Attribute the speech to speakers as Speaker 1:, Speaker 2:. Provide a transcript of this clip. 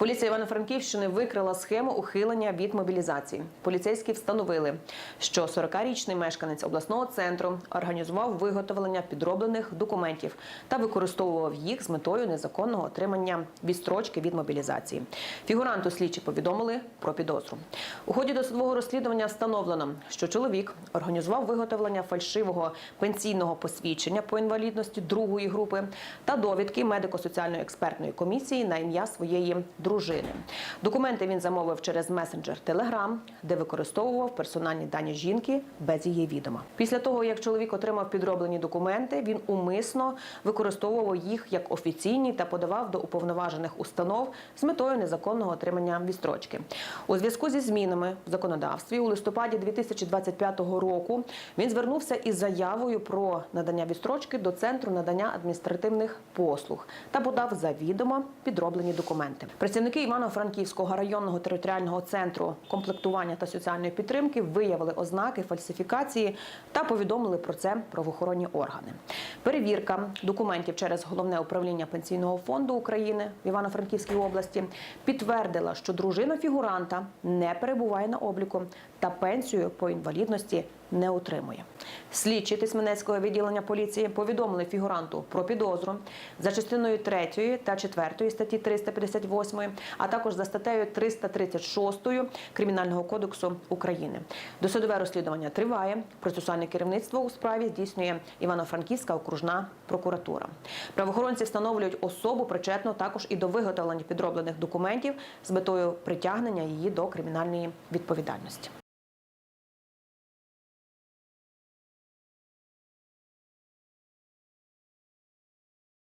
Speaker 1: Поліція Івано-Франківщини викрила схему ухилення від мобілізації. Поліцейські встановили, що 40-річний мешканець обласного центру організував виготовлення підроблених документів та використовував їх з метою незаконного отримання відстрочки від мобілізації. Фігуранту слідчі повідомили про підозру. У ході досудового розслідування встановлено, що чоловік організував виготовлення фальшивого пенсійного посвідчення по інвалідності другої групи та довідки медико-соціальної експертної комісії на ім'я своєї дружини. Документи він замовив через месенджер Telegram, де використовував персональні дані жінки без її відома. Після того, як чоловік отримав підроблені документи, він умисно використовував їх як офіційні та подавав до уповноважених установ з метою незаконного отримання відстрочки. У зв'язку зі змінами в законодавстві у листопаді 2025 року він звернувся із заявою про надання відстрочки до центру надання адміністративних послуг та подав завідомо підроблені документи. Працівники Івано-Франківського районного територіального центру комплектування та соціальної підтримки виявили ознаки фальсифікації та повідомили про це правоохоронні органи. Перевірка документів через головне управління пенсійного фонду України в Івано-Франківській області підтвердила, що дружина фігуранта не перебуває на обліку та пенсію по інвалідності не отримує. Слідчі Тисменецького відділення поліції повідомили фігуранту про підозру за частиною 3 та 4 статті 358, а також за статтею 336 Кримінального кодексу України. Досудове розслідування триває. Процесуальне керівництво у справі здійснює Івано-Франківська окружна прокуратура. Правоохоронці встановлюють особу причетну також і до виготовлення підроблених документів з метою притягнення її до кримінальної відповідальності.